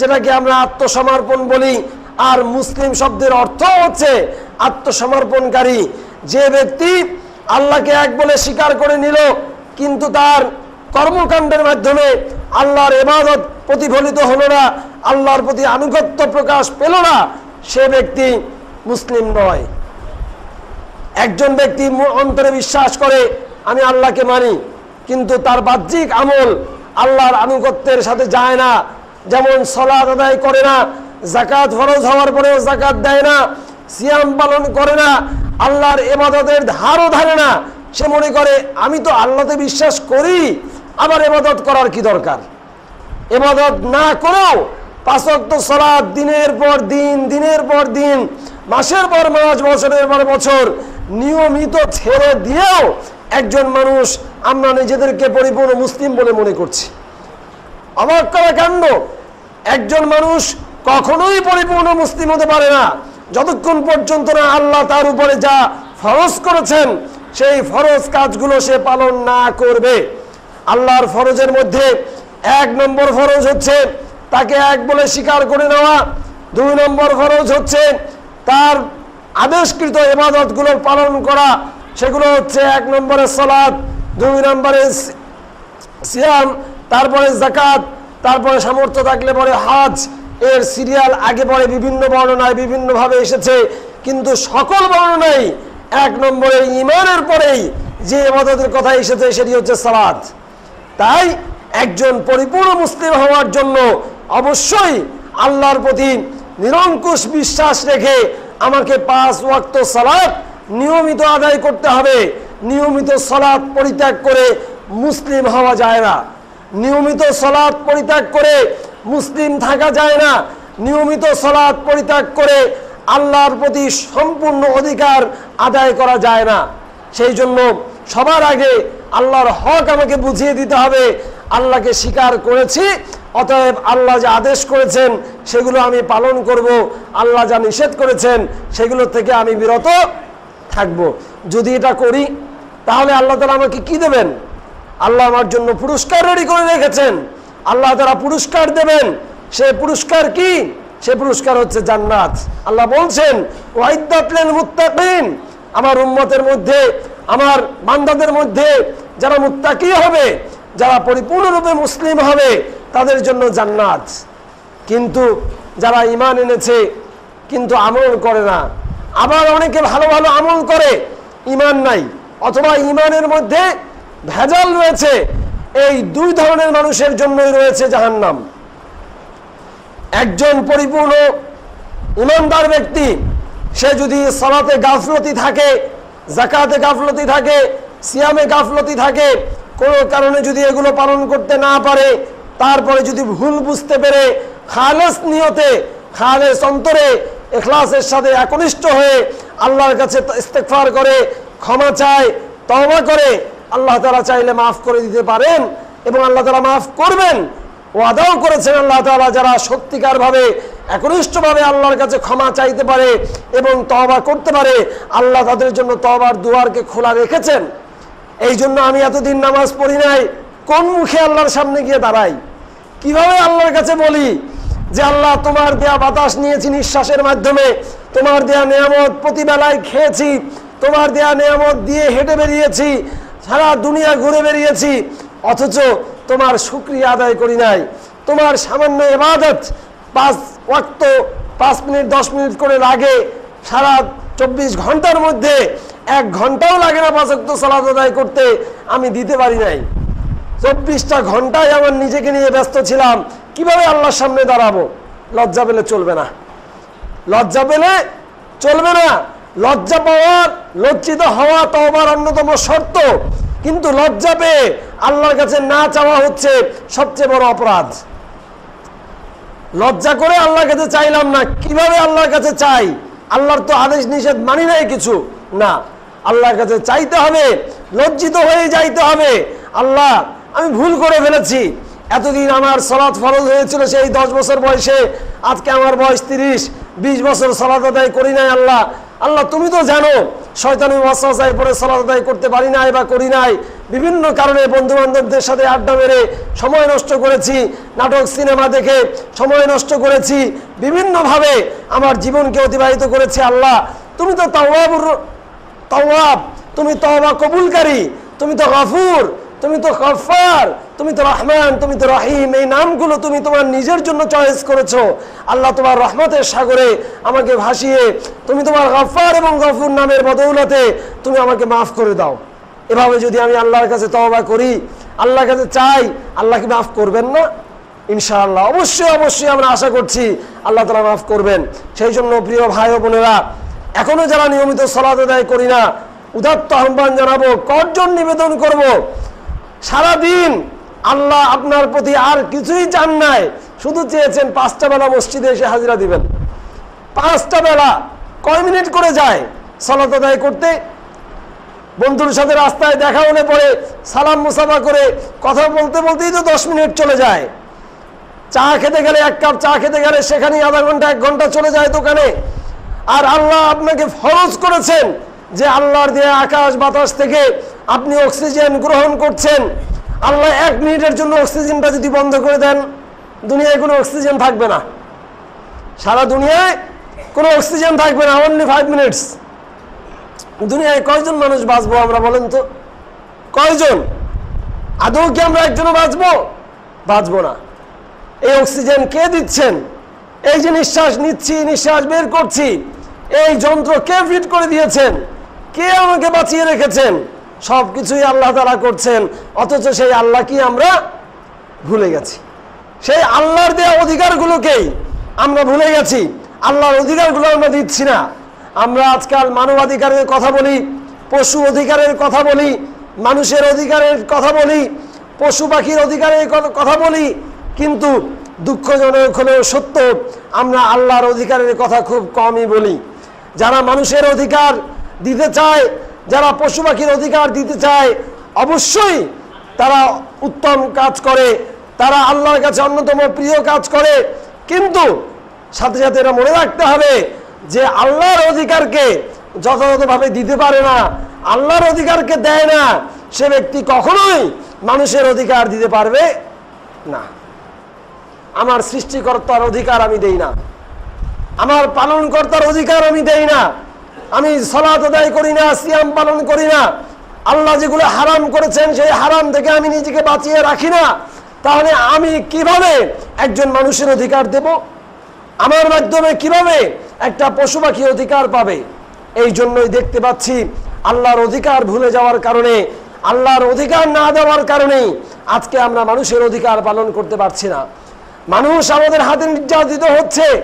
যেটাকে আমরা আত্মসমর্পণ বলি, আর মুসলিম শব্দের অর্থ হচ্ছে আত্মসমর্পণকারী। যে ব্যক্তি আল্লাহকে এক বলে স্বীকার করে নিল, কিন্তু তার কর্মকাণ্ডের মাধ্যমে আল্লাহর এবাদত প্রতিফলিত হলো না, আল্লাহর প্রতি আনুগত্য প্রকাশ পেল না, সে ব্যক্তি মুসলিম নয়। একজন ব্যক্তি অন্তরে বিশ্বাস করে, আমি আল্লাহকে মানি, কিন্তু তার বাহ্যিক আমল আল্লাহর আনুগত্যের সাথে যায় না যেমন সলাদ আদায় করে না জাকাত ফরজ হওয়ার পরেও জাকাত দেয় না, সিয়াম পালন করে না, আল্লাহর এবাদতের ধারও ধারে না, সে মনে করে, আমি তো আল্লাহতে বিশ্বাস করি আবার এবাদত করার কি দরকার? এবাদত না করেও পাঁচক্ত সলাদ দিনের পর দিন, দিনের পর দিন, মাসের পর মাস, বছরের পর বছর নিয়মিত ছেড়ে দিয়েও একজন মানুষ, আমরা নিজেদেরকে পরিপূর্ণ মুসলিম বলে মনে করছি। অবাক করা কাণ্ড। একজন মানুষ কখনোই পরিপূর্ণ মুসলিম হতে পারে না। যতক্ষণ পর্যন্ত না আল্লাহ তার উপরে যা ফরজ করেছেন, সেই ফরজ কাজগুলো সে পালন না করবে। আল্লাহর ফরজের মধ্যে এক নম্বর ফরজ হচ্ছে তাকে এক বলে স্বীকার করে নেওয়া। দুই নম্বর ফরজ হচ্ছে তার আদেশকৃত এবাদতগুলো পালন করা। সেগুলো হচ্ছে এক নম্বরে সলাদ দুই নম্বরে সিয়াম, তারপরে জাকাত তারপরে সামর্থ্য থাকলে পরে হাজ। এর সিরিয়াল আগে পরে বিভিন্ন বর্ণনায় বিভিন্নভাবে এসেছে। কিন্তু সকল বর্ণনাই এক নম্বরে ইমানের পরেই যে এবাদতের কথা এসেছে সেটি হচ্ছে সালাদ তাই একজন পরিপূর্ণ মুসলিম হওয়ার জন্য অবশ্যই আল্লাহর প্রতি নিরঙ্কুশ বিশ্বাস রেখে আমাকে পাঁচ ওয়াক্ত সালাদ নিয়মিত আদায় করতে হবে। নিয়মিত সলাৎ পরিত্যাগ করে মুসলিম হওয়া যায় না। নিয়মিত সলাৎ পরিত্যাগ করে মুসলিম থাকা যায় না। নিয়মিত সলাৎ পরিত্যাগ করে আল্লাহর প্রতি সম্পূর্ণ অধিকার আদায় করা যায় না। সেই জন্য সবার আগে আল্লাহর হক আমাকে বুঝিয়ে দিতে হবে। আল্লাহকে স্বীকার করেছি, অতএব আল্লাহ যা আদেশ করেছেন সেগুলো আমি পালন করব, আল্লাহ যা নিষেধ করেছেন সেগুলো থেকে আমি বিরত থাকব। যদি এটা করি, তাহলে আল্লাহ তালা আমাকে কি দেবেন? আল্লাহ আমার জন্য পুরস্কার রেডি করে রেখেছেন। আল্লাহ তারা পুরস্কার দেবেন। সে পুরস্কার কি? সে পুরস্কার হচ্ছে জান্নাত। আল্লাহ বলছেন ওয়াইদাতলেন মুত্তাকিন। আমার উম্মতের মধ্যে, আমার বান্দাদের মধ্যে যারা মুত্তাকি হবে, যারা পরিপূর্ণরূপে মুসলিম হবে, তাদের জন্য জান্নাত। কিন্তু যারা ইমান এনেছে, কিন্তু আমল করে না, আবার অনেকে ভালো ভালো আমল করে ইমান নাই। অথবা ইমানের মধ্যে ভেজাল রয়েছে। এই দুই ধরনের মানুষের জন্যই রয়েছে জাহান্নাম। একজন পরিপূর্ণ, ইমানদার ব্যক্তি, সে যদি সলাতে গাফলতি থাকে জাকাতে গাফলতি থাকে, সিয়ামে গাফলতি থাকে, কোনো কারণে যদি এগুলো পালন করতে না পারে, তারপরে যদি ভুল বুঝতে পেরে, খালেস নিয়তে, খালেস অন্তরে, এখলাসের সাথে একনিষ্ঠ হয়ে আল্লাহর কাছে ইস্তেকফার করে, ক্ষমা চায়, তওবা করে আল্লাহ তালা চাইলে মাফ করে দিতে পারেন এবং আল্লাহ তালা মাফ করবেন। ওয়াদাও করেছেন আল্লাহ তালা যারা সত্যিকারভাবে, একনিষ্ঠভাবে আল্লাহর কাছে ক্ষমা চাইতে পারে এবং তবা করতে পারে, আল্লাহ তাদের জন্য তবার দুয়ারকে খোলা রেখেছেন। এই জন্য আমি এতদিন নামাজ পড়ি নাই, কোন মুখে আল্লাহর সামনে গিয়ে দাঁড়াই? কীভাবে আল্লাহর কাছে বলি যে, আল্লাহ, তোমার দেয়া বাতাস নিয়েছি নিঃশ্বাসের মাধ্যমে, তোমার দেয়া নিয়ামত প্রতিবেলায় খেয়েছি, তোমার দেয়া নিয়ামত দিয়ে হেঁটে বেরিয়েছি সারা দুনিয়া ঘুরে বেরিয়েছি, অথচ তোমার শুক্রিয়া আদায় করি নাই। তোমার সামান্য এবাদত, পাঁচ ওয়াক্ত, পাঁচ মিনিট, দশ মিনিট করে লাগে। সারা চব্বিশ ঘণ্টার মধ্যে এক ঘন্টাও লাগে না পাঁচ ওয়াক্ত সালাদ আদায় করতে। আমি দিতে পারি নাই। চব্বিশটা ঘন্টায় আমার নিজেকে নিয়ে ব্যস্ত ছিলাম। কীভাবে আল্লাহর সামনে দাঁড়াবো? লজ্জা পেলে চলবে না। লজ্জা পেলে চলবে না। লজ্জা পাওয়ার, লজ্জিত হওয়া তো তওবার অন্যতম শর্ত। কিন্তু লজ্জা পেয়ে আল্লাহর কাছে না চাওয়া হচ্ছে সবচেয়ে বড় অপরাধ। লজ্জা করে আল্লাহর কাছে চাইলাম না, কীভাবে আল্লাহর কাছে চাই? আল্লাহর তো আদেশ নিষেধ মানি নাই কিছু। না, আল্লাহর কাছে চাইতে হবে, লজ্জিত হয়ে যাইতে হবে। আল্লাহ, আমি ভুল করে ফেলেছি। এতদিন আমার সলাৎ ফরজ হয়েছিল সেই দশ বছর বয়সে, আজকে আমার বয়স তিরিশ। বিশ বছর সলাৎ আদায় করি নাই আল্লাহ। আল্লাহ, তুমি তো জানো, শয়তানি ওয়াসওয়াসায় পরে সালাত আদায় করতে পারি নাই বা করি নাই। বিভিন্ন কারণে বন্ধু বান্ধবদের সাথে আড্ডা মেরে সময় নষ্ট করেছি, নাটক, সিনেমা দেখে সময় নষ্ট করেছি। বিভিন্নভাবে আমার জীবনকে অতিবাহিত করেছি আল্লাহ। তুমি তো তাওয়াবুর তাওয়াব, তুমি তওবা কবুলকারী, তুমি তো গফুর। তুমি তো গফার তুমি তো রহমান, তুমি তো রহিম, এই নামগুলো তুমি তোমার নিজের জন্য চয়েস করেছ। আল্লাহ তোমার রহমতের সাগরে আমাকে ভাসিয়ে, তুমি তোমার গফার এবং গফুর নামের বদৌলতে তুমি আমাকে মাফ করে দাও। এভাবে যদি আমি আল্লাহর কাছে তওবা করি, আল্লাহর কাছে চাই, আল্লাহ কি মাফ করবেন না? ইনশাআল্লাহ, অবশ্যই অবশ্যই আমরা আশা করছি আল্লাহ তালা মাফ করবেন। সেই জন্য প্রিয় ভাই বোনেরা এখনও যারা নিয়মিত সলাদ আদায় করি না, উদাত্ত আহ্বান জানাব কর্জন নিবেদন করব? সারাদিন আল্লাহ আপনার প্রতি আর কিছুই চান নাই। শুধু চেয়েছেন পাঁচটা বেলা মসজিদে এসে হাজিরা দিবেন। পাঁচটা বেলা কয় মিনিট করে যায় সলাত আদায় করতে? বন্ধুর সাথে রাস্তায় দেখা হলে পরে সালাম মুসাফা করে কথা বলতে বলতেই তো দশ মিনিট চলে যায়। চা খেতে গেলে এক কাপ চা খেতে গেলে সেখানেই আধা ঘণ্টা, এক ঘণ্টা চলে যায় দোকানে। আর আল্লাহ আপনাকে ফরজ করেছেন যে আল্লাহর দিয়ে আকাশ বাতাস থেকে আপনি অক্সিজেন গ্রহণ করছেন। আল্লাহ এক মিনিটের জন্য অক্সিজেনটা যদি বন্ধ করে দেন, দুনিয়ায় কোনো অক্সিজেন থাকবে না। সারা দুনিয়ায় কোনো অক্সিজেন থাকবে না অনলি ফাইভ মিনিটস দুনিয়ায় কয়জন মানুষ বাঁচবো আমরা বলেন তো? কয়জন? আদৌ কি আমরা একজনও বাঁচবো? বাঁচবো না। এই অক্সিজেন কে দিচ্ছেন? এই যে নিঃশ্বাস নিচ্ছি, নিঃশ্বাস বের করছি, এই যন্ত্র কে ফিট করে দিয়েছেন? কে আমাকে বাঁচিয়ে রেখেছেন? সব কিছুই আল্লাহ তারা করছেন, অথচ সেই আল্লাহ কি আমরা ভুলে গেছি। সেই আল্লাহর দেওয়া অধিকারগুলোকেই আমরা ভুলে গেছি। আল্লাহর অধিকারগুলো আমরা দিচ্ছি না। আমরা আজকাল মানবাধিকারের কথা বলি, পশু অধিকারের কথা বলি, মানুষের অধিকারের কথা বলি, পশু পাখির অধিকারের কথা বলি, কিন্তু দুঃখজনক হলেও সত্য, আমরা আল্লাহর অধিকারের কথা খুব কমই বলি। যারা মানুষের অধিকার দিতে চায় যারা পশু পাখির অধিকার দিতে চায়, অবশ্যই তারা উত্তম কাজ করে, তারা আল্লাহর কাছে অন্যতম প্রিয় কাজ করে। কিন্তু সাথে সাথে এটা মনে রাখতে হবে যে আল্লাহর অধিকারকে যথাযথভাবে দিতে পারে না, আল্লাহর অধিকারকে দেয় না, সে ব্যক্তি কখনোই মানুষের অধিকার দিতে পারবে না। আমার সৃষ্টিকর্তার অধিকার আমি দেই না। আমার পালনকর্তার অধিকার আমি দেই না। আমি সলাত আদায় করি না, সিয়াম পালন করি না। আল্লাহ যেগুলো হারাম করেছেন, সেই হারাম থেকে আমি নিজেকে বাঁচিয়ে রাখি না। তাহলে আমি কীভাবে একজন মানুষের অধিকার দেব? আমার মাধ্যমে কীভাবে একটা পশু পাখি অধিকার পাবে? এই জন্যই দেখতে পাচ্ছি আল্লাহর অধিকার ভুলে যাওয়ার কারণে, আল্লাহর অধিকার না দেওয়ার কারণেই আজকে আমরা মানুষের অধিকার পালন করতে পারছি না। মানুষ আমাদের হাতে নির্যাতিত হচ্ছে।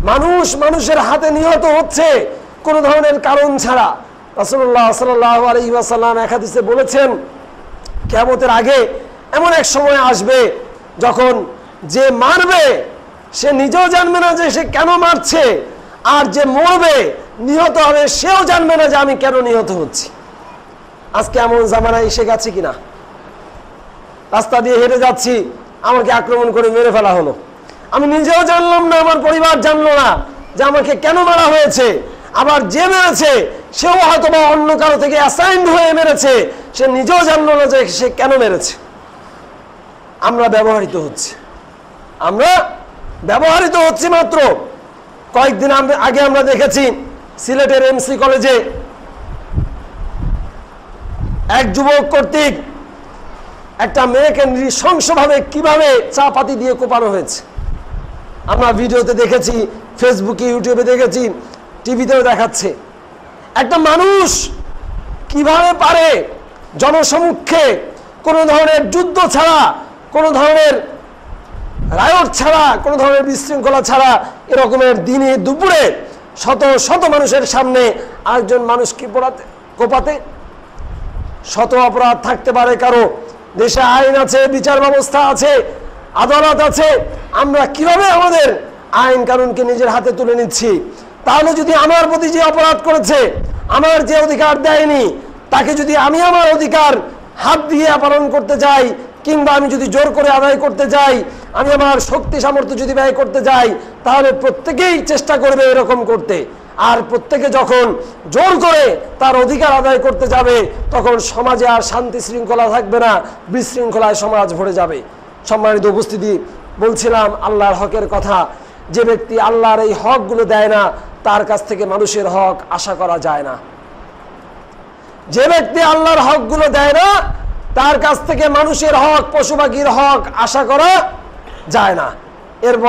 মানুষ মানুষের হাতে নিহত হচ্ছে। কোনো ধরনের কারণ ছাড়া রাসূলুল্লাহ সাল্লাল্লাহু আলাইহি ওয়াসাল্লাম এক হাদিসে বলেছেন কেমতের আগে এমন এক সময় আসবে যখন যে মারবে, সে নিজেও জানবে না যে সে কেন মারছে, আর যে মরবে, নিহত হবে, সেও জানবে না যে আমি কেন নিহত হচ্ছি। আজকে এমন জামানা এসে গেছে কিনা? রাস্তা দিয়ে হেঁটে যাচ্ছি, আমাকে আক্রমণ করে মেরে ফেলা হলো। আমি নিজেও জানলাম না, আমার পরিবার জানলো না যে আমাকে কেন মারা হয়েছে। আবার যে মেরেছে, সেও হয়তো বা অন্য কারও থেকে অ্যাসাইন্ড হয়ে মেরেছে। সে নিজেও জানলো না যে সে কেন মেরেছে। আমরা ব্যবহৃত হচ্ছি। আমরা ব্যবহৃত হচ্ছি মাত্র। কয়েকদিন আগে আমরা দেখেছি সিলেটের এমসি কলেজে এক যুবক কর্তৃক একটা মেয়েকে নৃশংসভাবে কীভাবে চা পাতি দিয়ে কোপানো হয়েছে। আমরা ভিডিওতে দেখেছি ফেসবুকে ইউটিউবে দেখেছি টিভিতেও দেখাচ্ছে। একটা মানুষ কীভাবে পারে জনসমক্ষে কোনো ধরনের যুদ্ধ ছাড়া, কোনো ধরনের রায়ট ছাড়া, কোনো ধরনের বিশৃঙ্খলা ছাড়া এরকমের দিনে দুপুরে শত শত মানুষের সামনে আরেকজন মানুষকে পোড়াতে, কোপাতে? শত অপরাধ থাকতে পারে কারও। দেশে আইন আছে, বিচার ব্যবস্থা আছে, আদালত আছে। আমরা কীভাবে আমাদের আইন কানুনকে নিজের হাতে তুলে নিচ্ছি? তাহলে যদি আমার প্রতি যে অপরাধ করেছে, আমার যে অধিকার দেয়নি, তাকে যদি আমি আমার অধিকার হাত দিয়ে পালন করতে যাই কিংবা আমি যদি জোর করে আদায় করতে যাই আমি আমার শক্তি, সামর্থ্য যদি ব্যয় করতে যাই তাহলে প্রত্যেকেই চেষ্টা করবে এরকম করতে। আর প্রত্যেকে যখন জোর করে তার অধিকার আদায় করতে যাবে, তখন সমাজে আর শান্তি শৃঙ্খলা থাকবে না, বিশৃঙ্খলায় সমাজ ভরে যাবে। সম্মানিত উপস্থিতি, বলছিলাম আল্লাহর হকের কথা, যে ব্যক্তি আল্লাহর এই হকগুলো দেয় না তার কাছ থেকে মানুষের হক আশা করা যায় না। যে ব্যক্তি আল্লাহর হকগুলো দেয় না, তার কাছ থেকে মানুষের হক, পশু পাখির হক আশা করা যায় না। এর